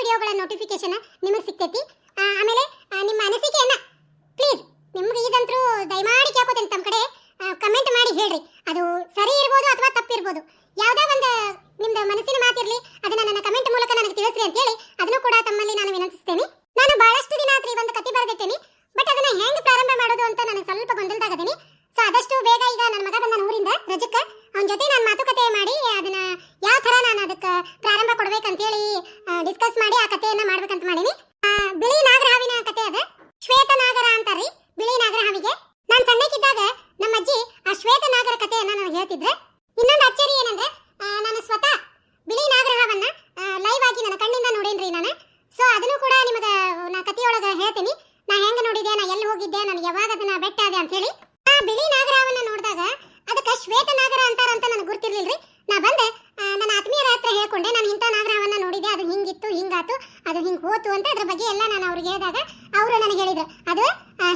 ವಿಡಿಯೋಗಳ ನೋಟಿಫಿಕೇಶನ್ ನಿಮಗೆ ಸಿಗ್ತೈತಿ ಆ, ಆಮೇಲೆ ಆ, ನಿಮ್ಮ ಅನಿಸಿಕೆಯನ್ನ ಪ್ಲೀಸ್ ನಿಮ್ಗೆ ಇದಂತರೂ ದಯಮಾಡಿ ಕೇಳ್ಕೊತೇನೆ ತಮ್ಮ ಕಡೆ ಕಮೆಂಟ್ ಮಾಡಿ ಹೇಳ್ರಿ ಅದು ಸರಿ ಇರ್ಬೋದು ಅಥವಾ ತಪ್ಪಿರ್ಬೋದು ಯಾವುದೇ ಒಂದು ನಿಮ್ದು ಮನಸ್ಸಿನ ಮಾತಿರ್ಲಿ ಅದನ್ನ ನನ್ನ ಕಮೆಂಟ್ ಮೂಲಕ ನನಗೆ ತಿಳಿಸ್ರಿ ಅಂತೇಳಿ ಅದನ್ನು ಕೂಡ ತಮ್ಮಲ್ಲಿ ನಾನು ವಿನಂತಿಸ್ತೇನೆ ನಾನು ಬಹಳಷ್ಟು ದಿನ ಆತ್ರಿ ಒಂದು ಕತೆ ಬರೆದಿಟ್ಟೇನಿ ಬಟ್ ಅದನ್ನ ಹೆಂಗ್ ಪ್ರಾರಂಭ ಮಾಡೋದು ಅಂತ ನನಗೆ ಸ್ವಲ್ಪ ಗೊಂದಲದಾಗದೇನಿ ಸೊ ಆದಷ್ಟು ಬೇಗ ಈಗ ನನ್ನ ಮಗ ಬಂದ ಊರಿಂದ ರಜಕ್ಕ ಅವನ ಜೊತೆ ನಾನು ಮಾತುಕತೆ ಮಾಡಿ ಅದನ್ನ ಯಾವ ತರ ನಾನು ಅದಕ್ಕೆ ಪ್ರಾರಂಭ ಕೊಡ್ಬೇಕಂತೇಳಿ ಡಿಸ್ಕಸ್ ಮಾಡಿ ಆ ಕಥೆಯನ್ನ ಮಾಡ್ಬೇಕಂತ ಮಾಡೀನಿ ಆ, ಬಿಳಿ ನಾಗರಹಾವಿನ ಕತೆ ಅದ ಶ್ವೇತ ನಾಗರ ಅಂತಾರ್ರಿ ಬಿಳಿ ನಾಗರಹಾವಿಗೆ ನಾನು ಸಣ್ಣಕ್ಕಿದ್ದಾಗ ನಮ್ಮ ಅಜ್ಜಿ ಆ ಶ್ವೇತ ನಾಗರ ಕಥೆಯನ್ನ ನನಗೆ ಹೇಳ್ತಿದ್ರೆ ಇನ್ನೊಂದು ಅಚ್ಚರಿ ಏನಂದ್ರೆ ಆ, ನಾನು ಸ್ವತಃ ಬಿಳಿ ನಾಗರಹಾವನ್ನ ಲೈವ್ ಆಗಿ ನನ್ನ ಕಣ್ಣಿಂದ ನೋಡೇನ್ರಿ ನಾನು ಸೊ ಅದನ್ನು ಕೂಡ ನಿಮಗೆ ನಾ ಕಥೆಯೊಳಗ ಹೇಳ್ತೀನಿ ನಾ ಹೆಂಗ ನೋಡಿದೆ ನಾ ಎಲ್ಲಿ ಹೋಗಿದ್ದೆ ನನಗೆ ಯಾವಾಗ ಅದನ್ನ ಬೆಟ್ಟ ಅದೆ ಅಂತ ಹೇಳಿ ಆ ಬಿಳಿ ನಾಗರವನ್ನ ನೋಡಿದಾಗ ಅದಕ್ಕೆ ಶ್ವೇತ ನಾಗರ ಅಂತಾರ ಅಂತ ನನಗೆ ಗೊತ್ತಿರ್ಲಿಲ್ರಿ ನಾ ಬಂದೆ ಆ, ನನ್ನ ಆತ್ಮೀಯರ ಹತ್ರ ಹೇಳ್ಕೊಂಡೆ ನಾನು ಇಂಥ ನಾಗರವನ್ನ ನೋಡಿದೆ ಅದು ಹಿಂಗಿತ್ತು ಹಿಂಗಾತು ಅದು ಹಿಂಗ್ ಹೋತು ಅಂತ ಅದ್ರ ಬಗ್ಗೆ ಎಲ್ಲ ನಾನು ಅವ್ರಿಗೆ ಹೇಳಿದಾಗ ಅವರು ನನಗೆ ಹೇಳಿದ್ರು. ಅದು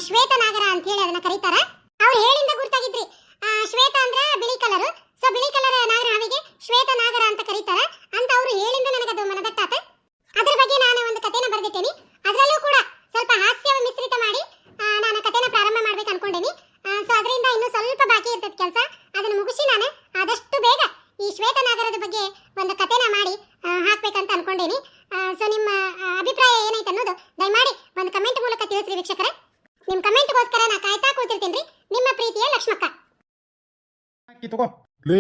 ಶ್ವೇತ ನಾಗರ ಅಂತ ಹೇಳಿ ಅದನ್ನ ಕರೀತಾರೆ. ಅವ್ರು ಹೇಳಿಂದ ಗುರ್ತಾಗಿದ್ರಿ. ಶ್ವೇತ ಅಂದ್ರೆ ಬಿಳಿ ಕಲರ್. ಸೊ ಬಿಳಿ ಕಲರ್ ನಾಗರ ಹಾವಿಗೆ ಶ್ವೇತ ನಾಗರ ಅಂತ ಕರೀತಾರೆ. ಅಂತ ಅವ್ರು ಹೇಳಿಂದ ನನಗೆ ಅದು ಮನದಟ್ಟಾತ. ಅದ್ರ ಬಗ್ಗೆ ನಾನು ಒಂದು ಕಥೆನ ಬರೆದಿಟ್ಟೇನಿ. ಅದರಲ್ಲೂ ಕೂಡ ಸ್ವಲ್ಪ ಹಾಸ್ಯ ಮಿಶ್ರಿತ ಮಾಡಿ ನಾನು ಕಥೆನ ಪ್ರಾರಂಭ ಮಾಡ್ಬೇಕು ಅನ್ಕೊಂಡೇನಿ. ಸೊ ಅದರಿಂದ ಇನ್ನೂ ಸ್ವಲ್ಪ ಬಾಕಿ ಇರ್ತದ ಕೆಲಸ. ಅದನ್ನ ಮುಗಿಸಿ ನಾನು ಆದಷ್ಟು ಬೇಗ ಈ ಶ್ವೇತ ನಾಗರದ ಬಗ್ಗೆ ಒಂದು ಕಥೆನ ಮಾಡಿ ಹಾಕ್ಬೇಕಂತ ಅನ್ಕೊಂಡೇನಿ. ಸೊ ನಿಮ್ಮ ಅಭಿಪ್ರಾಯ ಏನೈತೆ ಅನ್ನೋದು ದಯಮಾಡಿ ಒಂದು ಕಮೆಂಟ್ ಮೂಲಕ ತಿಳಿಸ್ರಿ ವೀಕ್ಷಕರೇ. ನಿಮ್ಮ ಕಮೆಂಟ್ಗೋಸ್ಕರ ನಾ ಕಾಯ್ತಾ ಕೂತಿರ್ತೀನಿ ನಿಮ್ಮ ಪ್ರೀತಿಯ ಲಕ್ಷ್ಮಕ್ಕ. ಅಕ್ಕಿ ತಗೋ. ಲೇ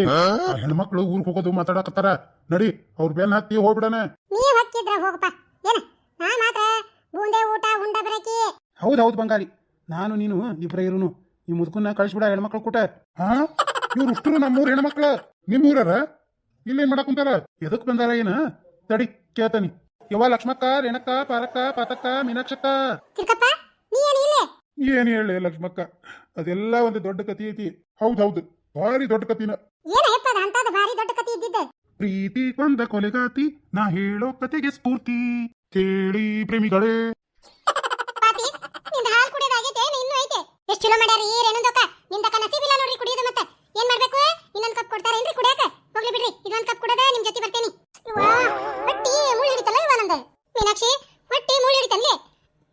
ಹೆಣ್ಮಕ್ಳು ಊರಿಗೆ ಹೋಗೋದು ಮಾತಾಡಕತ್ತಾರ. ನಡಿ ಅವ್ರ ಬೆನ್ ಹತ್ತಿ ಹೋಗ್ಬಿಡಣ ನೀ ಹೊಕ್ಕಿದ್ರ ಹೋಗಪ್ಪ. ಏನ? ನಾ ಮಾತ್ರ ಬೂಂದೆ ಊಟ ಉಂಡ ಬರಕಿ. ಹೌದು ಹೌದು ಬಂಗಾರಿ. ನಾನು ನೀನು ಇಬ್ಬರ ಇರುನು. ಈ ಮುದುಕನ್ನ ಕಳಿಸ್ಬಿಡ ಹೆಣ್ಮಕ್ಳು ಕೂಟ. ಹಾ? ಇವ್ರು ಇಷ್ಟರು ನಮ್ಮೂರ್ ಹೆಣ್ಮಕ್ಳ. ನಿಮ್ ಊರರ ಇಲ್ಲೇನ್ ಮಾಡಕ್ ಕುಂತಾರ? ಎದಕ್ ಬಂದಾರ ಏನ? ತಡಿ ಕೇಳ್ತಾನಿ. ಯವ್ವ ಲಕ್ಷ್ಮಕ್ಕ ರೇಣಕ್ಕ ಪಾರಕ್ಕ ಪಾತಕ್ಕ ಮೀನಾಕ್ಷಕ್ಕ. ತಿರ್ಕಪ್ಪ ನೀ ಏನ್ ಇಲ್ಲೇ? ಏನ್ ಹೇಳಿ ಲಕ್ಷ್ಮಕ್ಕ? ಅದೆಲ್ಲ ಒಂದು ದೊಡ್ಡ ಕತಿ ಐತಿ. ಹೌದೌದು ಹೌದು ಭಾರಿ ದೊಡ್ಡ ಕತಿನ ಏನಯ್ಯಪ್ಪ ಅದು ಅಂತದ ಭಾರಿ ದೊಡ್ಡ ಕತೆ ಇದ್ದಿದ್ದ. ಪ್ರೀತಿ ಕೊಂದ ಕೊಲೆಗಾತಿ ನಾ ಹೇಳೋ ಕತೆಗೆ ಸ್ಫೂರ್ತಿ. ಕೇಳಿ ಪ್ರೇಮಿಗಳೇ. ಪಾತಿ ನಿಂದ ಹಾಲು ಕುಡಿಯೋದಾಗೈತೆ ಏನು ಇನ್ನೂ ಐತೆ. ಎಷ್ಟು ಚಲೋ ಮಾಡ್ಯಾರಿ ರೇಣುದಕ್ಕ? ನಿಂದಕ್ಕ ನಸೀಬಿಲ್ಲ ನೋಡ್ರಿ ಕುಡಿಯೋದು ಮತ್ತೆ. ಏನ್ ಮಾಡ್ಬೇಕು? ಇನ್ನೊಂದ್ ಕಪ್ ಕೊಡ್ತಾರೇನ್ರಿ ಕುಡಿಯಾಕ? ಹೋಗ್ಲಿ ಬಿಡ್ರಿ ಇದೊಂದ್ ಕಪ್ ಕುಡದ ನಿಮ್ ಜೊತೆ ಬರ್ತೇನಿ. ಇವ್ವಾ, ಹೊಟ್ಟಿ ಮುಳ್ಳು ಹಿಡಿತಲ್ಲ ಇವ ನಂದ? ಮೀನಾಕ್ಷಿ ಹೊಟ್ಟಿ ಮುಳ್ಳು ಹಿಡಿತನ್ಲಿ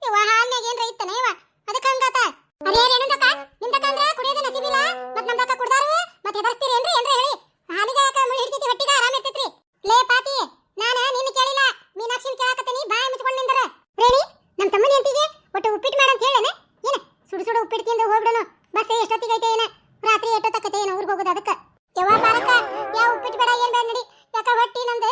ಇವ ಹಾಲ್ನಾಗ ಏನ್ರ ಇತ್ತನ ಇವ ಅದಕ್ಕ ಹಂಗಾತ ಅರೇ ರೇಣುದಕ್ಕ ನಿಂದಕ್ಕ ಅಂದ್ರ ಕುಡಿಯೋದು ನಸೀಬಿಲ್ಲ ಮತ್ ನಮ್ದಕ್ಕ ಕುಡ್ದಾರು ಮತ್ತೆ ಹೆದರ್ಸ್ತೀರೇನ್ರಿ ಏನ್ರ ಹೇಳಿ ಹಾಲಿಗ ಯಾಕ ಮುಳ್ಳು ಹಿಡಿತೈತಿ ಹೊಟ್ಟಿಗ ಆರಾಮ ಇರ್ತೈತ್ರಿ ಲೇ ಪಾತಿ ನಾನ ನಿನ್ನ ಕೇಳಿಲ್ಲ ಮೀನಾಕ್ಷಿನ ಕೇಳಾಕತ್ತೀನಿ ಬಾಯಿ ಮುಚ್ಕೊಂಡ್ ನಿಂದ್ರ ರೇಣಿ ನಮ್ ತಮ್ಮನ ಹೆಂಡತಿಗೆ ಒಟ್ಟು ಉಪ್ಪಿಟ್ಟು ಮಾಡಂತ ಹೇಳೇನ ಏನ ಸುಡು ಸುಡು ಉಪ್ಪಿಟ್ಟು ತಿಂದು ಹೋಗ್ಬಿಡೋನು ಬಸ್ ಎಷ್ಟೊತ್ತಿಗೆ ಐತೆ ಏನ ರಾತ್ರಿ ಎಷ್ಟೊತ್ತಕತೆ ಏನ ಊರಿಗೆ ಹೋಗೋದು ಅದಕ್ಕ ಯವ್ವ ಪಾರಕ್ಕ ಯಾವ ಉಪ್ಪಿಟ್ಟು ಬೇಡ ಏನ್ ಬೇಡ ನಡಿ ಯಾಕ ಹೊಟ್ಟಿ ನಂದು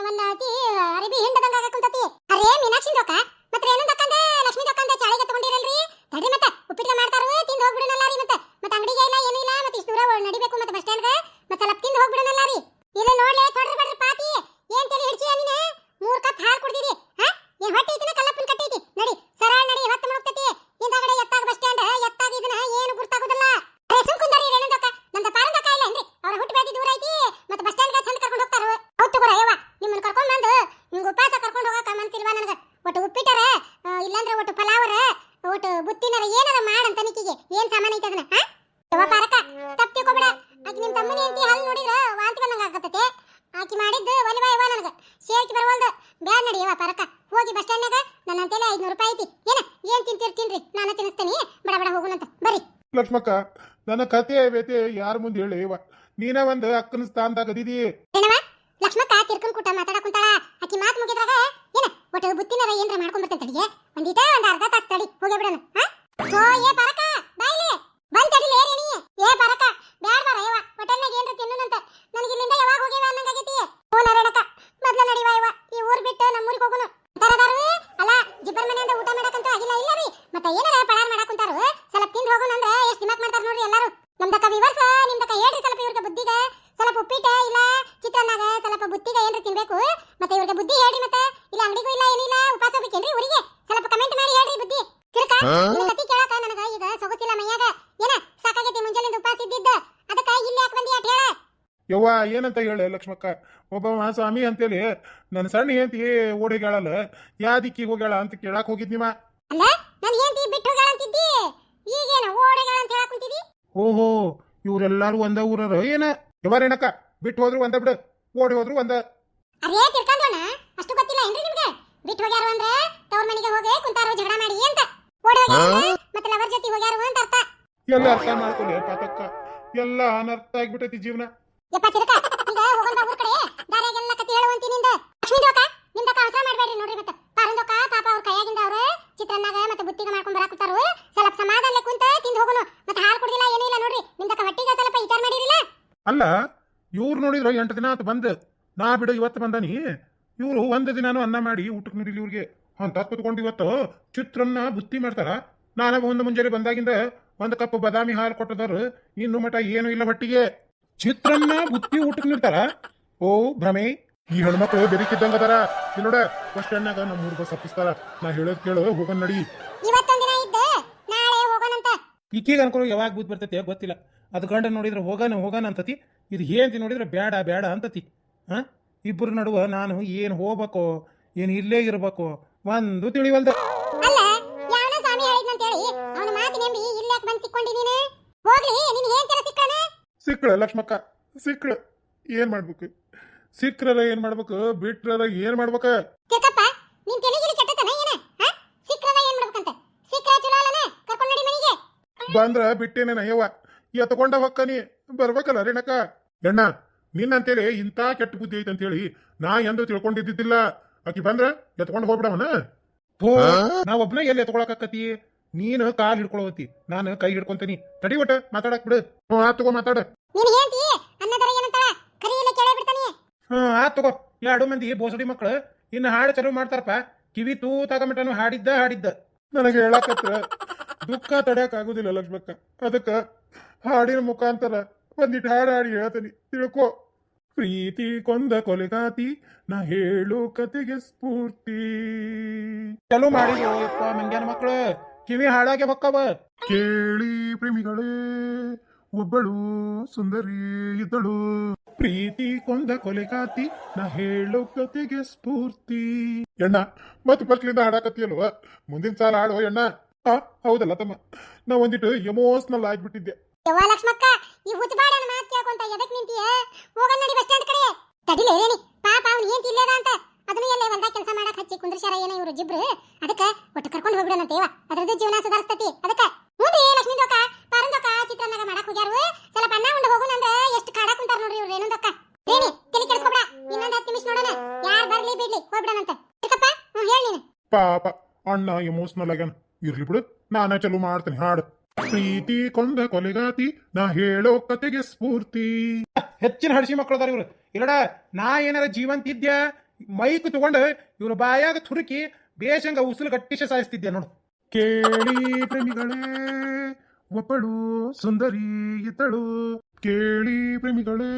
ಒಂದು ಅತಿ ಅರಿಬಿ ಹಿಂಡದಂಗ ಆಗಾಕುಂತತಿ ಅರೇ ಮೀನಾಕ್ಷಿ ದೊಕ್ಕ ಮತ್ತೆ ಏನಂದ ಅಕ್ಕಂದೆ ಲಕ್ಷ್ಮಿ ದೊಕ್ಕಂದೆ ಚಾಳಿಗೆ ತಗೊಂಡಿರಲ್ರಿ ತಡ್ರಿ ಮತ್ತೆ ಉಪ್ಪಿಟ್ಟು ಮಾಡ್ತಾರು ತಿಂದು ಹೋಗ್ಬಿಡೋಣಲ್ಲ ರೀ ಮತ್ತೆ ಮತ್ತೆ ಅಂಗಡಿಗೆ ಇಲ್ಲ ಏನೂ ಇಲ್ಲ ಮತ್ತೆ ಇಷ್ಟು ದೂರ ನಡಿಬೇಕು ಮತ್ತೆ ಬಸ್ ಸ್ಟ್ಯಾಂಡ್ಗೆ ಮತ್ತೆ ಸ್ವಲ್ಪ ತಿಂದು ಹೋಗ್ಬಿಡೋಣಲ್ಲ ರೀ ಇದು ನೋಡ್ಲೆ ತೊಡ್ರಿ ಬಡ್ರಿ ಪಾತಿ ಏನ್ ತಲೆ ಹಿಡ್ಸಿ ನೀನು ಮೂರ್ ಕಪ್ ಹಾಲು ಕುಡ್ದಿರಿ ಹಾ ಏನ್ ಹೊಟ್ಟೆ ಐತಿನ ಕಲ್ಲಪ್ಪನ ಕಟ್ಟೆ ಐತಿ ನಡಿ ಸರಳ ನಡಿ ಹೊತ್ತು ಮುಳುಗ್ತತಿ ಹಿಂದಗಡೆ ಎತ್ತಾಗ ಬಸ್ ಸ್ಟ್ಯಾಂಡ್ ಎತ್ತಾಗ ಇದನ್ನ ಏನು ಗುರ್ತಾಗುದಿಲ್ಲ ಅರೆ ಸುಮ್ ಕುಂದರಿ ರೇಣುದಕ್ಕ ನಂದ ಪಾರಂದಕ್ಕ ಇಲ್ಲ ಏನ್ರಿ ಅವ್ರ ಹುಟ್ಟು ಬೆಳೆದಿ ದೂರ ಐತಿ ಮತ್ತೆ ಬಸ್ ಸ್ಟ್ಯಾಂಡ್ಗೆ ಚಂದ ಕರ್ಕೊಂಡು ಹೋಗ್ತಾರ ಹೌದು ತಗೋರ ಯವ್ವ ನಿಮ್ಮನ್ನ ಕರ್ಕೊಂಡ್ ಬಂದು ಹಿಂಗ ಉಪವಾಸ ಕರ್ಕೊಂಡು ಹೋಗಕ ಮನ್ಸಿಲ್ವಾ ನನಗ ಒಟ್ಟು ಉಪ್ಪಿಟ್ಟರ ಆ, ಇಲ್ಲಾಂದ್ರೆ ಒಟ್ಟು ಪಲಾವರ ಒಟ್ಟು ಬುತ್ತಿನರ ಏನಾರ ಮಾಡಂತ ಏನ್ ಸಾಮಾನ್ ಐತೆ ಅದನ್ನ ಹಾ? ಯವ್ವ ಪಾರಕ್ಕ ತಪ್ಪು ತಿಳ್ಕೊಬೇಡ. ಆಕಿ ನಿಮ್ ತಮ್ಮನಿ ಅಂತಿ ಹಲ್ ನೋಡಿದ್ರ ವಾಂತಿ ಬಂದಂಗ ಆಗತೈತೆ ಆಕಿ ಮಾಡಿದ್ದು ಒಲಿವಾ ಯವ್ವ ನನಗ. ಸೇರ್ಕಿ ಬರವಲ್ದು. ಬ್ಯಾಡ ನಡಿ ಯವ್ವ ಪಾರಕ. ಹೋಗಿ ಬಸ್ ಸ್ಟ್ಯಾಂಡ್ನಾಗ ನನ್ನ ಅಂತೇಳಿ ಐದ್ನೂರು ರೂಪಾಯಿ ಐತಿ. ಏನ ಏನ್ ತಿಂತಿರ್ತೀನ್ರಿ? ನಾನು ತಿನ್ನಿಸ್ತೇನೆ. ಬಡ ಬಡ ಹೋಗುನಂತ. ಬರ್ರಿ. ಲಕ್ಷ್ಮಕ್ಕ ನನ್ನ ಕತೆ ಬೇತೆ ಯಾರ ಮುಂದೆ ಹೇಳಿ ಇವ ನೀನ ಒಂದ್ ಅಕ್ಕನ ಸ್ಥಾನದಾಗ ಅದಿದಿ. ಏನವ ಲಕ್ಷ್ಮಕ್ಕ ತಿರ್ಕೊಂಡ್ ಕೂಟ ಮಾತಾಡಕ್ ಕುಂತಾಳ. ಆಕಿ ಮಾತು ಮುಗಿದ್ರಾಗ ಏನ ಒಟ್ಟು ಬುತ್ತಿನರ ಏನ್ರ ಮಾಡ್ಕೊಂಡ್ ಬರ್ತೇನೆ ತಡಿಗೆ? ಒಂದಿಟ ಒಂದ್ ಅರ್ಧ ತಾಸ್ ತಡಿ. ಹೋಗೇ ಬಿಡೋಣ ಹಾ? ಓ ಏ ಪರಕ ಬಾಯ್ಲಿ ಬಂದ್ ತಡಿಲೇ ರೇಣಿ ಏ ಪರಕ ಬ್ಯಾಡ ಬಾರ ಯವ್ವ ಹೋಟೆಲ್ನಾಗ ಏನ್ರ ತಿನ್ನುನಂತ ನನಗೆ ಇಲ್ಲಿಂದ ಯಾವಾಗ ಹೋಗ್ಯಾವ ಅನ್ನಂಗಾಗೈತಿ ಓ ನರೇಣಕ ಮೊದ್ಲ ನಡಿವಾ ಯವ್ವ ಈ ಊರ್ ಬಿಟ್ಟು ನಮ್ಮೂರಿಗೆ ಹೋಗುನು ತರದಾರು ಅಲ್ಲ ಜಿಬ್ಬರ್ ಮನೆಯಿಂದ ಊಟ ಮಾಡಕ್ಕಂತೂ ಆಗಿಲ್ಲ ಇಲ್ಲ ರೀ ಮತ್ತೆ ಏನಾರ ಪಳಾರ್ ಮಾಡಕ್ ಕುಂತಾರು ಸ್ವಲ್ಪ ತಿಂದು ಹೋಗುಣ ಅಂದ್ರೆ ಎಷ್ಟು ದಿಮಾಕ್ ಮಾಡ್ತಾರ ನೋಡ್ರಿ ಎಲ್ಲಾರು ನಮ್ದಕ್ಕ ವಿವರ್ಸ ನಿಮ್ದಕ್ಕ ಹೇಳ್ರಿ ಸ್ವಲ್ಪ ಇವ್ರಿಗೆ ಬುದ್ಧಿಗೆ ಸ್ವಲ್ಪ ಉಪ್ಪಿಟ್ಟ ಇಲ್ಲ ಚಿತ್ರಾನ್ನಾಗ ಸ್ವಲ್ಪ ಬುತ್ತಿಗೆ ಏನ್ರ ತಿನ್ಬೇಕು ಮಾಡ್ಬೇಕು ಮತ್ತೆ ಇವ್ರಿಗೆ ಬುದ್ಧಿ ಹೇಳ್ರಿ ಮತ್ತೆ ಇಲ್ಲ ಅಂಗಡಿಗೂ ಇಲ್ಲ ಏನಿಲ್ಲ ಉಪವಾಸ ಹೋಗ್ಬೇಕೇನ್ರಿ ಊರಿಗೆ ಸ್ವಲ್ಪ ಕಮೆಂಟ್ ಮಾಡಿ ಹೇಳ್ರಿ ಬುದ್ಧಿ ತಿರ್ಕ ನಿನ್ನ ಕತಿ ಕೇಳಾಕ ನನಗ ಈಗ ಸೊಗಸಿಲ್ಲ ಮೈಯಾಗ ಏನ ಸಾಕಾಗೈತಿ ಮುಂಜಾನೆ ಉಪವಾಸ ಇದ್ದಿದ್ದ ಅದಕ್ಕ ಇಲ್ಲಿ ಯಾಕೆ ಬಂದಿ ಅಟ್ ಹೇಳ ಯವ್ವ ಏನಂತ ಹೇಳಿ ಲಕ್ಷ್ಮಕ್ಕ? ಒಬ್ಬ ಸ್ವಾಮಿ ಅಂತೇಳಿ ನನ್ನ ಸಣ್ಣ ಹೆಂಡತಿ ಓಡಿ ಹೇಳಲ್ಲ ಯಾ ದಿಕ್ಕಿಗೆ ಹೋಗ್ಯಾಳ ಅಂತ ಕೇಳಾಕ್ ಹೋಗಿದ್ ನೀವ ಅಲ್ಲ ನನ್ ಏನ್ತಿ ಬಿಟ್ಟು ಹೋಗ್ಯಾಳ ಅಂತಿದ್ದಿ? ಈಗೇನ ಓಡಗಳ ಅಂತ ಹೇಳಕ್ ಓಹೋ ಇವ್ರೆಲ್ಲಾರು ಒಂದ ಊರರ ಏನ? ರೇಣಕ್ಕ ಬಿಟ್ಟು ಹೋದ್ರು ಒಂದ ಬಿಡು ಓಡಿ ಹೋದ್ರು ಒಂದ. ಅಷ್ಟು ಗೊತ್ತಿಲ್ಲ ಏನ್ರಿ ನಿಮ್ಗೆ? ಬಿಟ್ಟು ಹೋಗ್ಯಾರು ಅಂದ್ರೆ ತವ್ರ ಮನೆಗೆ ಹೋಗಿ ಕುಂತಾರು ಜಗಳ ಮಾಡಿ ಅಂತ. ಓಡಿ ಹೋಗ್ಯಾರು ಮತ್ತೆ ಲವರ್ ಜೊತೆ ಹೋಗ್ಯಾರು ಅಂತ ಅರ್ಥ. ಎಲ್ಲ ಅರ್ಥ ಮಾಡ್ಕೊಳ್ಳಿ ಪಾತಕ್ಕ ಎಲ್ಲ ಅನರ್ಥ ಆಗ್ಬಿಟ್ಟೈತಿ ಜೀವನ. ಯಪ್ಪ ತಿರ್ಕ ಈಗ ಹೋಗಂತ ಊರ್ ಕಡೆ ದಾರ್ಯಾಗೆಲ್ಲ ಕತಿ ಹೇಳುವಂತಿ ನಿಂದ. ಲಕ್ಷ್ಮೀ ದೋಕ ನಿಮ್ದಕ್ಕ ಅವಸರ ನೋಡ್ರಿ ಮತ್ತೆ ಪಾರಂದೋಕ ಪಾಪ ಅವ್ರ ಕೈಯಾಗಿಂದ ಅವ್ರು ಚಿತ್ರಾನ್ನಾಗ ಮತ್ತೆ ಬುತ್ತಿಗೆ ಮಾಡ್ಕೊಂಡ್ ಬರಾಕತ್ತಾರು ಸ್ವಲ್ಪ ಸಮಾಧಾನ ಕುಂತ ತಿಂದು ಹೋಗುನು. ಮತ್ತೆ ಹಾಲು ಕುಡ್ದಿಲ್ಲ ಏನಿಲ್ಲ ನೋಡ್ರಿ. ನಿಮ್ದಕ್ಕ ಹೊಟ್ಟಿಗೆ ಸ್ವಲ್ಪ ವಿಚಾರ ಮಾಡಿರಿಲ್ಲ? ಅಲ್ಲ, ಇವ್ರು ನೋಡಿದ್ರ ಎಂಟು ದಿನ ಆತು ಬಂದ್. ನಾ ಬಿಡು, ಇವತ್ತು ಬಂದಾನಿ. ಇವರು ಒಂದು ದಿನಾನು ಅನ್ನ ಮಾಡಿ ಊಟಕ್ಕೆ ನೀಡಿಲ್ಲ ಇವ್ರಿಗೆ. ಅಂತ ಕುತ್ಕೊಂಡು ಇವತ್ತು ಚಿತ್ರನ್ನ ಬುತ್ತಿ ಮಾಡ್ತಾರ. ನಾನ ಒಂದು ಮುಂಜಾನೆ ಬಂದಾಗಿಂದ ಒಂದು ಕಪ್ ಬದಾಮಿ ಹಾಲು ಕೊಟ್ಟದಾರು ಇನ್ನು ಮಟ ಏನು ಇಲ್ಲ ಹೊಟ್ಟಿಗೆ. ಚಿತ್ರನ್ನ ಬುತ್ತಿ ಊಟಕ್ಕೆ ನೀಡ್ತಾರ? ಓ ಭ್ರಮೆ ಈ ಹೆಣ್ಮಕ್ಳು ಬೆರಿಕಿದ್ದಂಗ ಅದಾರ. ಇಲ್ಲಿ ನೋಡ ಬಸ್ ಸ್ಟ್ಯಾಂಡ್ನಾಗ ನಮ್ಮ ಹುಡುಗ ಸಪ್ಪಿಸ್ತಾರ. ನಾ ಹೇಳೋದ್ ಕೇಳು ಹೋಗನ್ ನಡಿ. ಇದ್ದ ನಾಳೆ ಹೋಗೋಣಂತ ಈಕೀಗ ಅನ್ಕೊಳ್ಳೋ ಯಾವಾಗ ಬುದ್ಧಿ ಬರ್ತೈತಿ ಗೊತ್ತಿಲ್ಲ. ಅದು ಗಂಡ ನೋಡಿದ್ರೆ ಹೋಗಾನ ಹೋಗಾನ ಅಂತತಿ. ಇದು ಏನ್ತಿ ನೋಡಿದ್ರೆ ಬೇಡ ಬೇಡ ಅಂತತಿ. ಹಾ? ಇಬ್ಬರ ನಡುವ ನಾನು ಏನು ಹೋಗ್ಬೇಕು ಏನು ಇಲ್ಲೇ ಇರ್ಬೇಕು ಒಂದು ತಿಳಿವಲ್ದ. ಅಲ್ಲ ಯಾವನ ಸ್ವಾಮಿ ಹೇಳಿದ್ನಂತೇಳಿ ಅವನ ಮಾತು ನಂಬಿ ಇಲ್ಲಿ ಬಂದು ಸಿಕ್ಕೊಂಡಿ ನೀನು? ಹೋಗ್ಲಿ ನಿನ್ಗೆ ಸಿಕ್ಕಳ ಲಕ್ಷ್ಮಕ್ಕ ಸಿಕ್ಕಳು. ಏನ್ ಮಾಡ್ಬೇಕು? ಸಿಕ್ಕ್ರರ ಏನ್ ಮಾಡ್ಬೇಕು? ಬಿಟ್ರರ ಏನ್ ಮಾಡ್ಬೇಕು? ತಿರ್ಕಪ್ಪ ನಿನ್ ತೆಲಿಗಿಲಿ ಕೆಟ್ಟತನ ಏನ? ಹಾ? ಏನು ಏನ್ ಮಾಡ್ಬೇಕಂತ? ಸಿಕ್ಕ್ರ ಚಲೋ ಅಲ್ಲನ ಕರ್ಕೊಂಡ್ ನಡಿ ಮನೆಗೆ. ಬಂದ್ರ ಬಿಟ್ಟೇನೆ ಯವ್ವ? ಎತ್ಕೊಂಡ ಹೊಕ್ಕನಿ ಬರ್ಬೇಕಲ್ಲ ರೇಣಕ್ಕ ಎಣ್ಣ ನಿನ್ನಂತೇಳಿ ಇಂಥ ಕೆಟ್ಟ ಬುದ್ಧಿ ಐತೆ ಅಂತೇಳಿ ನಾ ಎಂದು ತಿಳ್ಕೊಂಡಿದ್ದಿದ್ದಿಲ್ಲ. ಆಕಿ ಬಂದ್ರ ಎತ್ಕೊಂಡು ಹೋಗ್ಬಿಡವನ? ನಾ ಒಬ್ನ ಎಲ್ಲಿ ಎತ್ಕೊಳಕತ್ತಿ ನೀನು ಕಾಲ್ ಹಿಡ್ಕೊಳ್ಳೋತಿ ನಾನು ಕೈ ಹಿಡ್ಕೊಂತೀನಿ. ತಡಿ ಒಟ್ಟ ಮಾತಾಡಕ್ ಬಿಡು. ಹ್ಞೂ ತಗೋ ಮಾತಾಡ. ನೀನ್ ಹೇಳ್ತಿ ಅನ್ನದರ ಏನಂತಾಳ? ಕರಿ ಇಲ್ಲ ಕೇಳೇ ಬಿಡ್ತಾನೆ. ಹ್ಞೂ ಆತ್ ತಗೋ. ಎರಡು ಮಂದಿ ಬೋಸಡಿ ಮಕ್ಳು ಇನ್ನು ಹಾಡು ಚಲೋ ಮಾಡ್ತಾರಪ್ಪ. ಕಿವಿ ತೂ ತಗೊಂಬಿಟ್ಟನು ಹಾಡಿದ್ದ ಹಾಡಿದ್ದ. ನನಗೆ ಹೇಳಕತ್ರ ದುಃಖ ತಡ್ಯಾಕ ಆಗುದಿಲ್ಲ ಲಕ್ಷ್ಮಕ್ಕ. ಅದಕ್ಕ ಹಾಡಿನ ಮುಖಾಂತರ ಒಂದಿಟ್ಟು ಹಾಡು ಹಾಡಿ ಹೇಳ್ತೀನಿ. ತಿಳ್ಕೊ. ಪ್ರೀತಿ ಕೊಂದ ಕೊಲೆಗಾತಿ ನಾ ಹೇಳು ಕತೆಗೆ ಸ್ಫೂರ್ತಿ. ಚಲೋ ಮಾಡಿದ್ರು ಮಂಗ್ಯಾನ ಮಕ್ಕಳು ಕಿವಿ ಹಾಡಾಗೆ ಹೊಕ್ಕವ ಕೇಳಿ ಪ್ರೇಮಿಗಳೇ ಒಬ್ಬಳು ಸುಂದರಿ ಇದ್ದಳು. ಪ್ರೀತಿ ಕೊಂದ ಕೊಲೆಗಾತಿ ನಾ ಹೇಳೋ ಕತೆಗೆ ಸ್ಫೂರ್ತಿ. ಎಣ್ಣ ಮತ್ತೆ ಫಸ್ಟ್ಲಿಂದ ಹಾಡಾಕತ್ತಿಯಲ್ವ? ಮುಂದಿನ ಸಾಲ ಹಾಡುವ ಎಣ್ಣ. ಆ ಹೌದಲ್ಲ ತಮ್ಮ ನಾ ಒಂದಿಟ್ಟು ಎಮೋಷನಲ್ ಆಗ್ಬಿಟ್ಟಿದ್ದೆ. ಯವ್ವ ಲಕ್ಷ್ಮಕ್ಕ ಈ ಹುಚ್ಚಬಾಡನ ಮಾತು ಕೇಳ್ಕೊಂತ ಎದಕ್ ನಿಂತೀಯ? ಹೋಗಲ್ ನಡಿ ಬಸ್ ಸ್ಟ್ಯಾಂಡ್ ಕಡೆ. ತಡಿಲೇ ರೇಣಿ ಪಾಪ ಅವ್ನು ಏನ್ ತಿನ್ಲೇದ ಅಂತ. ಅದನ್ನು ಎಲ್ಲೇ ಹೊಲ್ದಾಗ ಕೆಲಸ ಮಾಡಕ್ ಹಚ್ಚಿ ಕುಂದ್ರಶಾರ ಏನ ಇವರು ಜಿಬ್ರು ಅದಕ್ಕ ಒಟ್ಟು ಕರ್ಕೊಂಡು ಹೋಗ್ಬಿಡೋಣಂತೇವ ಅದ್ರದ್ದು ಜೀವನ ಸುಧಾರಿಸ್ತತಿ. ಅದಕ್ಕ ಹ್ಞೂ ಲಕ್ಷ್ಮೀ ದೊಕ್ಕ ಪಾರಂದೊಕ್ಕ ಚಿತ್ರನಾಗ ಮಾಡಕ್ ಹೋಗ್ಯಾರು. ಸ್ವಲ್ಪ ಅನ್ನ ಉಂಡು ಹೋಗೋಣ ಅಂದ್ರೆ ಎಷ್ಟು ಕಾಡಕ್ ಕುಂತಾರ ನೋಡ್ರಿ ಇವ್ರು ರೇಣುದಕ್ಕ ರೇಣಿ ತಲೆ ಕೆಡಿಸ್ಕೊಬೇಡ. ಇನ್ನೊಂದ್ ಹತ್ತು ನಿಮಿಷ ನೋಡೋಣ. ಯಾರ್ ಬರ್ಲಿ ಬಿಡ್ಲಿ ಹೋಗ್ಬಿಡೋಣಂತ. ಚಿಕ್ಕಪ್ಪ ಹ್ಞೂ ಹೇಳಿ ನೀನು. ಪಾಪ ಅಣ್ಣ ಎಮೋಷನಲ್ ಆಗ್ಯಾನ. ಇರ್ಲಿ ಬಿಡು ನಾನ ಚಲೋ ಮಾಡ್ತೇನೆ ಹಾಡು. ಪ್ರೀತಿ ಕೊಂದ ಕೊಲೆಗಾತಿ ನಾ ಹೇಳೋ ಕತೆಗೆ ಸ್ಫೂರ್ತಿ. ಹೆಚ್ಚಿನ ಹಡಿಸಿ ಮಕ್ಕಳು ಅದಾರ ಇವ್ರು. ಇಲ್ಲಡ ನಾ ಏನಾರ ಜೀವಂತ ಇದ್ಯ? ಮೈಕ್ ತಗೊಂಡು ಇವ್ರ ಬಾಯಾಗ ತುರುಕಿ ಬೇಷಂಗ ಉಸುಲು ಗಟ್ಟಿಸ ಸಾಯಿಸ್ತಿದ್ದೆ ನೋಡು. ಕೇಳಿ ಪ್ರೇಮಿಗಳೇ ಒಪ್ಪಳು ಸುಂದರಿ ಇತಳು ಕೇಳಿ ಪ್ರೇಮಿಗಳೇ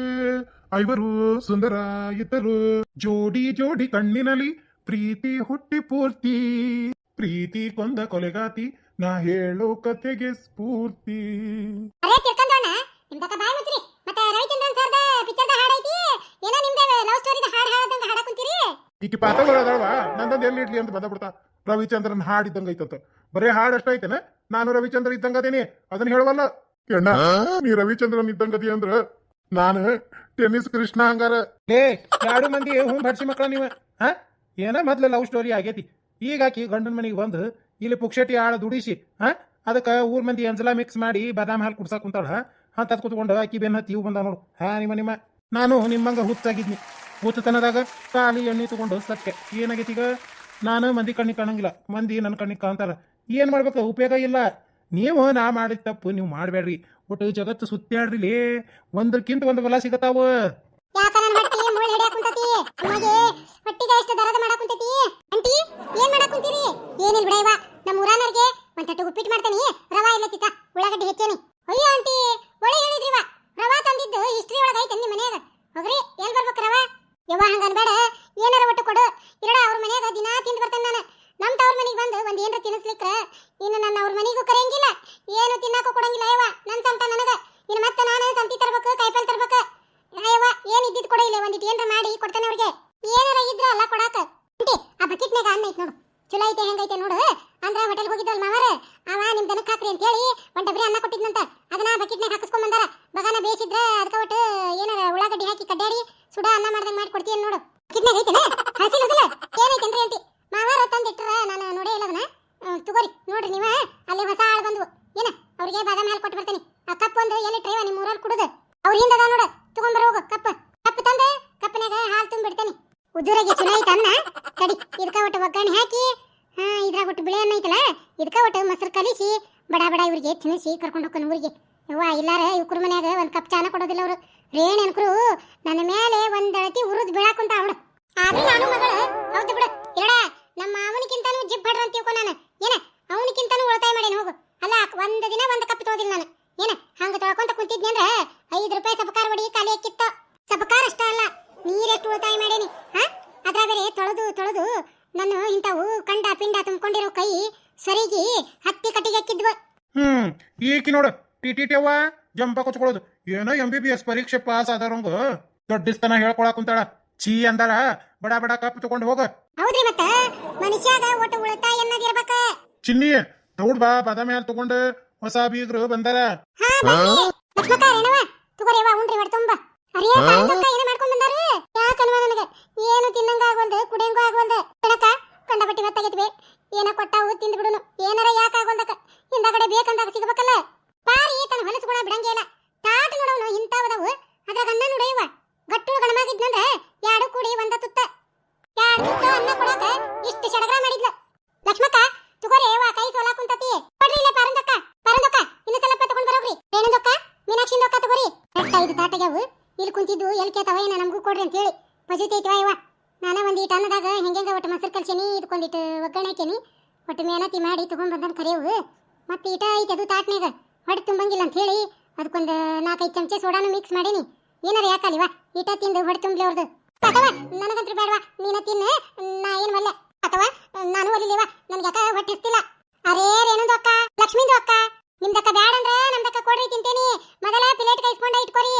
ಐವರು ಸುಂದರ ಇದ್ದರು ಜೋಡಿ ಜೋಡಿ ಕಣ್ಣಿನಲ್ಲಿ ಪ್ರೀತಿ ಹುಟ್ಟಿ ಪೂರ್ತಿ. ಪ್ರೀತಿ ಕೊಂದ ಕೊಲೆಗಾತಿ ನಾ ಹೇಳೋ ಕತೆಗೆ ಸ್ಫೂರ್ತಿ. ಮತ್ತೆ ರವಿಚಂದ್ರನ್ ಸರ್ದ ಪಿಕ್ಚರ್ದ ಹಾಡ್ ಐತಿ ಏನೋ ನಿಮ್ದೆ ಲವ್ ಸ್ಟೋರಿದ ಹಾಡ್ ಹಾಡದಂಗ ಪಾತ್ರಗಳು ಅದಾವ ಈಕಿ ನಂದೊಂದು ಎಲ್ಲಿ ಇಡ್ಲಿ ಅಂತ ಬಂದ ಬಿಡ್ತಾ ರವಿಚಂದ್ರನ್ ಹಾಡ್ ಇದ್ದಂಗ ಐತಂತ. ಬರೇ ಹಾಡ್ ಅಷ್ಟ ಐತೆನ. ನಾನು ರವಿಚಂದ್ರ ಇದ್ದಂಗ ಅದೇನಿ. ಅದನ್ನ ಹೇಳುವಲ್ಲ. ಕೇಣ್ಣ ನೀ ರವಿಚಂದ್ರನ್ ಇದ್ದಂಗ ಅದಿ ಅಂದ್ರ ನಾನು ಟೆನ್ನಿಸ್ ಕೃಷ್ಣ ಹಂಗಾರ. ಲೇ ಎರಡು ಮಂದಿ ಹ್ಞೂ ಭರ್ಸಿ ಮಕ್ಕಳ ನೀವು. ಹಾ ಏನ ಮೊದ್ಲು ಲವ್ ಸ್ಟೋರಿ ಆಗೈತಿ. ಈಗ ಆಕಿ ಗಂಡನ ಮನೆಗೆ ಬಂದು ಇಲ್ಲಿ ಪುಕ್ಷಟಿ ಆಳ ದುಡಿಸಿ ಹಾ ಅದಕ್ಕೆ ಊರ್ ಮಂದಿ ಅಂಜಲಾ ಮಿಕ್ಸ್ ಮಾಡಿ ಬಾದಾಮ್ ಹಾಲು ಕುಡ್ಸಾಕ್ ಕುಂತಾಳ. ಹಾ ತತ್ ಕುತ್ಕೊಂಡು ಆಕಿ ಬೆನ್ನ ಹತ್ತಿ ಇವ್ ಬಂದ ನೋಡು. ಹಾ ನಿಮ್ಮ ನಿಮ್ಮ. ನಾನು ನಿಮ್ಮಂಗ ಹುಚ್ಚಾಗಿದ್ನಿ. ಹುಚ್ಚತನದಾಗ ಖಾಲಿ ಎಣ್ಣೆ ತಗೊಂಡು ಸತ್ಯ ಏನಾಗೈತಿ ಈಗ? ನಾನು ಮಂದಿ ಕಣ್ಣಿಗೆ ಕಾಣಂಗಿಲ್ಲ. ಮಂದಿ ನನ್ನ ಕಣ್ಣಿಗೆ ಕಾಣ್ತಾರ. ಏನು ಮಾಡ್ಬೇಕು? ಉಪಯೋಗ ಇಲ್ಲ. ನೀವು ನಾ ಮಾಡಿದ ತಪ್ಪು ನೀವು ಮಾಡಬೇಡ್ರಿ ಒಟ್ಟು ಜಗತ್ತು ಸುತ್ತಾಡ್ರಿಲಿ ಒಂದಕ್ಕಿಂತ ಒಂದು ಬಲ ಸಿಗತಾವ ಯಾಕ ನನ್ನ ಹೊಟ್ಟಿ ಮುಳ್ಳು ಹಿಡಿಯಾಕ ಕುಂತತಿ ಅಮ್ಮಗೆ ಹೊಟ್ಟಿಗೆ ಎಷ್ಟು ದರದ ಮಾಡಾಕ ಕುಂತತಿ ಅಂಟಿ ಏನ್ ಮಾಡಾಕ ಕುಂತೀರಿ ಏನಿಲ್ಲ ಬಿಡಯ್ಯವ ನಮ್ಮ ಊರಾನರ್ಗೆ ಒಂದ್ ತಟ್ಟು ಉಪ್ಪಿಟ್ಟು ಮಾಡ್ತಾನಿ ರವಾ ಇಲ್ಲ ತಿಕ್ಕ ಉಳ್ಳಾಗಡ್ಡಿ ಹೆಚ್ಚೇನಿ ಅಯ್ಯೋ ಆಂಟಿ ಒಳ್ಳೆ ಹೇಳಿದ್ರಿವ ರವಾ ತಂದಿದ್ದು ಹಿಸ್ಟ್ರಿ ಒಳಗ ಐತೆ ನಿಮ್ಮ ಮನ್ಯಾಗ ಹೋಗ್ರಿ ಎಲ್ ಬರ್ಬೇಕು ರವಾ ಯವ್ವ ಹಂಗ ಅನ್ಬೇಡ ಏನಾರ ಒಟ್ಟು ಕೊಡು ಇರಡ ಅವ್ರ ಮನ್ಯಾಗ ದಿನಾ ತಿಂದು ಬರ್ತೇನೆ ನಾನು ನಮ್ಮ ತವ್ರ ಮನೆಗೆ ಬಂದು ಒಂದ್ ಏನ್ರ ತಿನ್ನಿಸ್ಲಿಕ್ರ ಇನ್ನು ನನ್ನ ಅವ್ರ ಮನೆಗೂ ಕರೆಯಂಗಿಲ್ಲ ಏನು ತಿನ್ನಾಕೂ ಕೊಡಂಗಿಲ್ಲ ಅಯ್ಯವ ನನ್ನ ಸಂತ ನನಗ ಇನ್ನು ಮತ್ತೆ ನಾನು ಸಂತಿ ತರ್ಬೇಕು ಕಾಯಿಪಲ್ಲೆ ತರ್ಬೇಕು ಅಯ್ಯವ ಏನ್ ಇದ್ದಿದ್ ಕೊಡ ಇಲ್ಲ ಒಂದಿಟ್ಟು ಏನ್ರ ಮಾಡಿ ಕೊಡ್ತಾನೆ ಅವ್ರಿಗೆ ಏನಾರ ಇದ್ರ ಅಲ್ಲ ಕೊಡಾಕ ಆಂಟಿ ಬಕೆಟ್ನಾಗ ಅನ್ನ ಐತ್ ನೋಡು. ಚಲೋ ಐತೆ, ಹೆಂಗೈತೆ ನೋಡು. ಅಂದ್ರ ಹೋಟೆಲ್ ಹೋಗಿದ್ದಲ್ಲ ಮಾವರ? ಅವ ನಿಮ್ ದನಕ್ಕೆ ಹಾಕ್ರಿ ಅಂತ ಹೇಳಿ ಒಂದ್ ಡಬ್ರಿ ಅನ್ನ ಕೊಟ್ಟಿದ್ನಂತ. ಅದನ್ನ ಬಕೆಟ್ನಾಗ ಹಾಕಿಸ್ಕೊಂಡ್ ಬಂದಾರ. ಬಗಾನ ಬೇಯಿಸಿದ್ರ ಅದಕ್ಕ ಒಟ್ಟು ಏನಾರ ಉಳ್ಳಾಗಡ್ಡಿ ಹಾಕಿ ಕಡ್ಡಾಡಿ ಸುಡ ಅನ್ನ ಮಾಡ್ದಂಗ್ ಮಾಡಿ ಕೊಡ್ತೀನಿ ನೋಡು. ಬಕೆಟ್ನಾಗ ಐತೆನ? ಹಸಿಲದಿಲ್ಲ ಏನೈತೇನ್ರಿ ಅಂಟಿ ಮಾವಾರ ತಂದಿಟ್ರ ನಾನು ನೋಡೇ ಇಲ್ಲ ಅದನ್ನ. ತಗೋರಿ, ನೋಡ್ರಿ ನೀವ. ಅಲ್ಲಿ ಹೊಸ ಆಳ್ ಬಂದ್ವು. ಏನ? ಅವ್ರಿಗೆ ಬಾದಾಮಿ ಹಾಲು ಕೊಟ್ಟು ಬರ್ತೀನಿ. ಆ ಕಪ್ ಒಂದು ಎಲ್ಲಿ ಟ್ರೈವ ನಿಮ್ಮ ಊರಲ್ಲಿ ಕುಡುದು? ಅವ್ರ ಹಿಂದ ಅದ ನೋಡು ತಗೊಂಬರ ಹೋಗು, ಕಪ್. ಕಪ್ ತಂದೆ ಕಪ್ಪಿನಾಗ ಹಾಲು ತುಂಬಿಡ್ತೇನೆ. ಉದುರಾಗಿ ಚಲೋ ಐತ ಅನ್ನ. ಕಡಿ ಇದಕ್ಕ ಒಟ್ಟು ಒಗ್ಗರಣೆ ಹಾಕಿ, ಹಾ, ಇದ್ರಾಗ ಒಟ್ಟು ಬಿಳಿ ಅನ್ನ ಐತಲ್ಲ ಇದಕ್ಕ ಒಟ್ಟು ಮೊಸರು ಕಲಿಸಿ, ಬಡ ಬಡ ಇವ್ರಿಗೆ ತಿನ್ನಿಸಿ, ಕರ್ಕೊಂಡು ಹೋಗ್ತಾನೆ ಊರಿಗೆ. ಯವ್ವ, ಇಲ್ಲಾರ ಇವ್ರ ಮನ್ಯಾಗ ಒಂದು ಕಪ್ ಚಾನ ಕೊಡೋದಿಲ್ಲ ಅವರು. ರೇಣ ಅನ್ಕರು ನನ್ನ ಮೇಲೆ ಒಂದ್ ಅಳತಿ ಉರಿದು ಬೀಳಾಕುಂತ ಅವಳು ಆದ್ರೆ ನಾನು ಮಗಳು, ಹೌದು ಬಿಡು. ಎರಡ ನಮ್ಮ ಅವನಿಗಿಂತಾನು ಜಿಪ್ ಬಡ್ರ ಅಂತ ತಿಳ್ಕೊ ನಾನು. ಏನ, ಅವನಿಗಿಂತನೂ ಉಳಿತಾಯ ಮಾಡೇನು ಹೋಗು. ಅಲ್ಲ ಒಂದ್ ದಿನ ಒಂದ್ ಕಪ್ ತೊಗೋದಿಲ್ಲ ನಾನು. ಏನ, ಹಂಗ ತೊಳ್ಕೊಂತ ಕುಂತಿದ್ನಿ ಅಂದ್ರೆ ಐದು ರೂಪಾಯಿ ಸಬಕಾರ ಹೊಡಿ ಖಾಲಿ ಹಾಕಿತ್ತು. ಸಬಕಾರ ಅಷ್ಟ ಅಲ್ಲ ನೀರೆಷ್ಟು ಉಳಿತಾಯ ಮಾಡೇನಿ? ಹಾ? ಅದ್ರ ಬೇರೆ ತೊಳೆದು ತೊಳೆದು ನಾನು ಇಂಥವು ಕಂಡ ಪಿಂಡ ತುಂಬಿಕೊಂಡಿರೋ ಕೈ ಸರಿಗೆ ಹತ್ತಿ ಕಟ್ಟಿಗೆ ಹಾಕಿದ್ವ. ಹ್ಮ್ ಈಕಿ ನೋಡು ಟಿ ಟಿ ಅವ್ವ ಜಂಪ ಕೊಚ್ಕೊಳ್ಳೋದು. ಏನೋ ಎಂ ಬಿ ಬಿ ಎಸ್ ಪರೀಕ್ಷೆ ಪಾಸ್ ಆದವ್ರಂಗ ದೊಡ್ಡಿಸ್ತನ ಹೇಳ್ಕೊಳಕ್ ಕುಂತಾಳ. ಛೀ ಅಂದಾಳ. ಬಡ ಬಡ ಕಪ್ ತಗೊಂಡು ಹೋಗ. ಹೌದ್ರಿ ಮತ್ತ? ಮನುಷ್ಯಾಗ ಒಟ್ಟು ಉಳಿತಾಯ ಅನ್ನೋದಿರ್ಬೇಕ ಚಿನ್ನಿ ದೌಡ್ ಬಾ ಬದ ಹಾಲು ತಗೊಂಡು ಹೊಸ ಬೀಗರು ಬಂದಾರ. ಹಾ ಬನ್ನಿ ಲಕ್ಷ್ಮಕ್ಕ ರೇಣವ ತಗೋರಿ ಅವ್ವ ಉಂಡ್ರಿ ಹೊಡ್ ತುಂಬ. ಅರೇ ಪಾಂಡಕ್ಕ ಏನ ಮಾಡ್ಕೊಂಡ್ ಬಂದಾರು ಯಾಕನ್ವ ನನಗೆ? ಏನು ತಿನ್ನಂಗ ಆಗವಲ್ದು ಕುಡಿಯಂಗ ಆಗವಲ್ದು ಕಣಕ ಕಂಡಪಟ್ಟಿ ಹೊತ್ತಾಗೈತಿ ಏನ ಕೊಟ್ಟಾವು ತಿಂದ್ಬಿಡುನು. ಏನಾರ ಯಾಕ ಮಾಡಿ ತಗೊಂಡ್ ಬಂದನ್ ಕರೆಯವು ಮತ್ತೆ ಈಟ ಐತೆ ಅದು ತಾಟ್ನ್ಯಾಗ. ಹೊಟ್ಟೆ ತುಂಬಂಗಿಲ್ಲ ಅಂತ ಹೇಳಿ ಅದಕ್ಕೊಂದು ನಾಲ್ಕೈದು ಚಮಚ ಸೋಡಾನು ಮಿಕ್ಸ್ ಮಾಡೀನಿ. ಏನಾರ ಯಾಕಲ್ವಾ ಈಟ ತಿಂದು ಹೊಟ್ಟೆ ತುಂಬಲಿ ಅವ್ರದ್ದು ಅಥವಾ ನನಗಂತೂ ಬೇಡವಾ? ನೀನ ತಿನ್ನ, ನಾ ಏನು ಮಲ್ಲ ಅಥವಾ ನಾನು ಒಲಿಲಿವ ನನ್ಗೆ ಯಾಕ ಹೊಟ್ಟೆ ಹಸ್ತಿಲ್ಲ? ಅರೇ ರೇಣುದು ಅಕ್ಕ? ಲಕ್ಷ್ಮೀದು ಅಕ್ಕ? ನಿಮ್ದಕ್ಕ ಬೇಡ ಅಂದ್ರ ನಮ್ದಕ್ಕ ಕೊಡ್ರಿ ತಿಂತೇನಿ. ಮೊದಲ ಪ್ಲೇಟ್ ಇಸ್ಕೊಂಡ ಇಟ್ಕೊರಿ.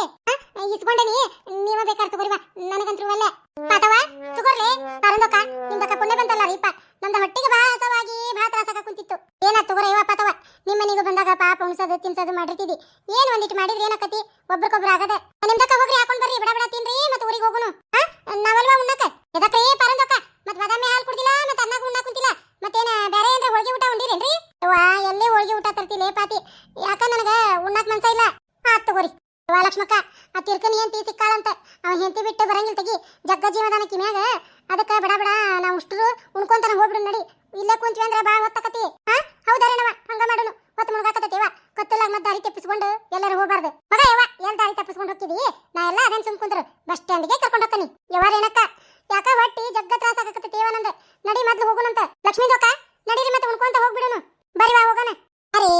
ಇಸ್ಕೊಂಡೇನಿ. ನೀವ ಬೇಕಾರ್ ತಗೋರಿವ ನನಗಂತೂ ಒಲ್ಲೆ. ಅಥವಾ ತಗೋರ್ಲಿ ಪರಂದಕ್ಕ ನಿಮ್ದಕ್ಕ ಪುಣ್ಯ ಬಂತಲ್ಲ ರೀಪ. ನಮ್ದ ಹೊಟ್ಟಿಗೆ ಬಹಳ ಹಸವಾಗಿ ಬಹಳ ತ್ರಾಸಕ ಕುಂತಿತ್ತು. ಏನ ತಗೋರ ಇವ ಪತವ, ನಿಮ್ಮ ಮನೆಗೂ ಬಂದಾಗ ಪಾಪ ಉಣಸದು, ತಿನ್ಸದು ಮಾಡಿರ್ತಿದಿ ಏನ್ ಒಂದಿಟ್ಟು ಮಾಡಿದ್ರೆ ಏನಕ್ಕತಿ? ಒಬ್ರಿಗೊಬ್ರು ಆಗದ. ನಿಮ್ದಕ್ಕ ಹೋಗ್ರಿ, ಹಾಕೊಂಡ್ ಬರ್ರಿ, ಬಿಡ ಬಿಡ, ತಿನ್ರಿ ಮತ್ತೆ ಊರಿಗೆ ಹೋಗುನು ಹ? ನಾವಲ್ವಾ ಉಣ್ಣಕ ಎದಕ್ಕೆ ಪರಂದಕ್ಕ ಮತ್ ಬಾದಾಮಿ ಹಾಲು ಕುಡ್ದಿಲ್ಲ ಮತ್ ಅನ್ನ ಉಣ್ಣ ಕುಂತಿಲ್ಲ ಮತ್ತೇನ ಬೇರೆ ಏನ್ರ ಹೋಳಿಗೆ ಊಟ ಉಂಡಿರೇನ್ರಿ ವಾ ಎಲ್ಲಿ ಹೋಳಿಗೆ ಊಟ ತರ್ತಿಲ್ಲ ಪಾತಿ ಯಾಕ ನನಗ ಉಣ್ಣಾಕ್ ಮನ್ಸ ಇಲ್ಲ ಆತ್ ತಗೋರಿ ವಾ ಲಕ್ಷ್ಮಕ್ಕ ಆ ತಿರ್ಕನಿ ಹೆಂಡತಿ ಸಿಕ್ಕಾಳಂತ ಅವ ಹೆಂಡತಿ ಬಿಟ್ಟು ಬರಂಗಿಲ್ಲ ತೆಗಿ ಜಗ್ಗ ಜೀವದಾನ ಕಿಮ್ಯಾಗ ಅದಕ್ಕ ಬಡ ಬಡ ನಾವು ಉಷ್ಟ್ರು ಉಣ್ಕೊಂತಾನ ಹೋಗ್ಬಿಡು ನಡಿ ಇಲ್ಲೇ ಕುಂತ್ವಿ ಅಂದ್ರೆ ಬಾಳ ಹೊತ್ತಕತಿ ಹಾ ಹೌದಾರೇನವ ಹಂಗ ಮಾಡುನು ಹೊತ್ತು ಮುಳುಗಾಕತೈತಿವ ಕತ್ತಲಾಗ ದಾರಿ ಎಲ್ಲರೂ ಮಗ ಯವ ಎಲ್ ದಾರಿ ತಪ್ಪಿಸ್ಕೊಂಡು ಹೋಗ್ತಿದಿ ನಾ ಎಲ್ಲ ಅದೇನ್ ಸುಮ್ ಕುಂದ್ರು ಬಸ್ ಸ್ಟ್ಯಾಂಡ್ಗೆ ಕರ್ಕೊಂಡು ಹೋಗ್ತಾನಿ ಯವ ರೇಣಕ್ಕ ಯಾಕ ಹೊಟ್ಟಿ ಜಗ್ಗ ತ್ರಾಸ ಆಗಕತ್ತೈತಿ ನಂದ ನಡಿ ಮೊದ್ಲು ಹೋಗುನಂತ ಲಕ್ಷ್ಮೀ ದೋಕ ನಡೀರಿ ಮತ್ತೆ ಉಣ್ಕೊಂತ ಹೋಗ್ಬಿಡುನು ಬರಿ ಬಾ ಹೋಗೋಣ ಅರೇ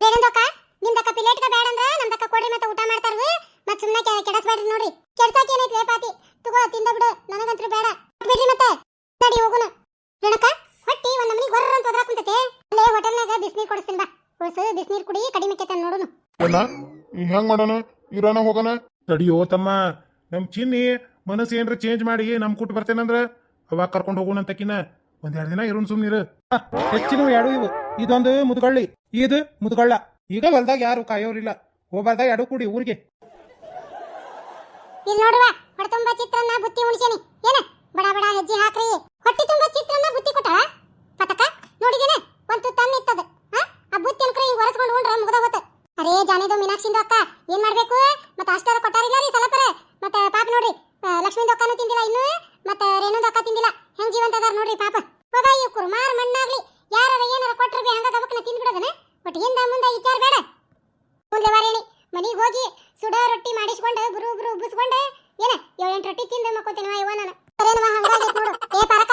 ರೇಣುದಕ್ಕ ನಿಮ್ದಕ್ಕ ಪ್ಲೇಟ್ಗ ಬೇಡ ಅಂದ್ರ ನಮ್ದಕ್ಕ ಕೊಡ್ರಿ ಮತ್ತೆ ಊಟ ಮಾಡ್ತಾರು ಮತ್ ಸುಮ್ನೆ ಕೆ- ಕೆಡಸ್ಬೇಡ್ರಿ ನೋಡ್ರಿ ಕೆಡ್ಸಾಕ ಏನೈತಿ ಪಾತಿ ತಗೋ ತಿಂದ ಬಿಡು ನನಗಂತ್ರು ಬೇಡ ಬಿಡ್ರಿ ಮತ್ತೆ ನಡಿ ಹೋಗುನು ರೇಣಕ್ಕ ಹೊಟ್ಟಿ ಒಂದ್ ನಮ್ನಿ ಗೊರ್ರ ಅಂತ ಹೋದ್ರಾಕ್ ಕುಂತೈತೆ ಅಲ್ಲೇ ಹೋಟೆಲ್ನಾಗ ಬಿಸ್ನೀರ್ ಕೊಡಿಸ್ತೀನಿ ಬಾ ಹೊಸ ಬಿಸ್ನೀರ್ ಕುಡಿ ಕಡಿಮೆ ಕೆತ್ತ ನೋಡೋನು. ಅಣ್ಣ ಹೆಂಗ್ ಮಾಡೋಣ? ಇರೋಣ ಹೋಗೋಣ? ತಡಿಯೋ ತಮ್ಮ ನಮ್ ಚಿನ್ನಿ ಮನಸ್ಸು ಏನ್ರ ಚೇಂಜ್ ಮಾಡಿ ನಮ್ ಕುಟ್ ಬರ್ತೇನಂದ್ರ? ಅವಾಗ ಕರ್ಕೊಂಡು ಹೋಗೋಣ ಅಂತಕಿನ ಒಂದೆರಡು ದಿನ ಇರೋನ್ ಸುಮ್ನಿರು. ಹೆಚ್ಚಿನ ಎರಡು ಇವು. ಇದೊಂದು ಮುದ್ಗಳ್ಳಿ ಇದು ಮುದ್ಗಳ್ಳ. ಈಗ ಹೊಲ್ದಾಗ ಯಾರು ಕಾಯೋರಿಲ್ಲ. ಹೋಗ್ಬಾರ್ದಾಗ ಎರಡು ಕೂಡಿ ಊರಿಗೆ. ಇಲ್ಲಿ ನೋಡುವ ಹೊಟ್ಟೆ ತುಂಬಾ ಚಿತ್ರಾನ್ನ ಬುತ್ತಿ ಉಣಿಸೇನಿ. ಏನ? ಬಡ ಬಡ ಹೆಜ್ಜೆ ಹಾಕ್ರಿ. ಹೊಟ್ಟೆ ತುಂಬಾ ಚಿತ್ರನ್ನ ಬುತ್ತಿ ಕೊಟ್ಟಾಳ ಪತಕ? ನೋಡಿದೇನೆ? ಒಂದು ಹಾ ಆ ಬುತ್ತಿ ಅನ್ಕ್ರೆ ಹಿಂಗ್ ಒರೆಸ್ಕೊಂಡು ಉಂಡ್ರ ಮುಗ್ದ ಹೋತ. ಅರೇ ಜಾನಿದು ಮೀನಾಕ್ಷಿಂದು ಅಕ್ಕ, ಏನ್ ಮಾಡ್ಬೇಕು? ಮತ್ತ ಅಷ್ಟಾರ ಕೊಟ್ಟಾರಿಲ್ಲ ರೀ ಸಲಪರ. ಮತ್ತ ಪಾಪ ನೋಡ್ರಿ ಲಕ್ಷ್ಮಿ ಅಕ್ಕನೂ ತಿಂದಿಲ್ಲ ಇನ್ನು, ಮತ್ತ ರೇಣು ಅಕ್ಕ ತಿಂದಿಲ್ಲ. ಹೆಂಗ್ ಜೀವಂತ ಅದಾರ ನೋಡ್ರಿ ಪಾಪ. ಹೋಗ ಇವ್ ಕುರ್ಮಾರ್ ಮಣ್ಣಾಗ್ಲಿ. ಯಾರ ಏನಾರ ಕೊಟ್ರ ಬಿ ಹಂಗ ಗಬಕ್ನ ತಿಂದ್ಬಿಡೋದನ? ಬಟ್ ಹಿಂದ ಮುಂದ ವಿಚಾರ ಬೇಡ. ಮುಂದೆ ವಾರೇಣಿ ಮನೆಗೆ ಹೋಗಿ ಸುಡ ರೊಟ್ಟಿ ಮಾಡಿಸ್ಕೊಂಡು ಬ್ರು ಬುರು ಉಬ್ಬಿಸ್ಕೊಂಡು, ಏನ, ಏಳೆಂಟು ರೊಟ್ಟಿ ತಿಂದು ಮಕ್ಕೋತೇನವ ಇವ ನಾನು? ಸರೇನವ, ಹಂಗಾಗಿ ನೋಡು. ಏ ಪರಕ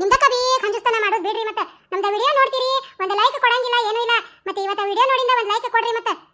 ನಿಮ್ದಕ್ಕ ಬಿ ಕಂಜುಸ್ತನ ಮಾಡೋದು ಬಿಡ್ರಿ ಮತ್ತೆ. ನಮ್ದ ವಿಡಿಯೋ ನೋಡ್ತೀರಿ. ಒಂದು ಲೈಕ್ ಕೊಡಂಗಿಲ್ಲ, ಏನೂ ಇಲ್ಲ. ಮತ್ತೆ ಇವತ್ತ ವಿಡಿಯೋ ನೋಡಿಂದ ಒಂದು ಲೈಕ್ ಕೊಡ್ರಿ ಮತ್ತೆ.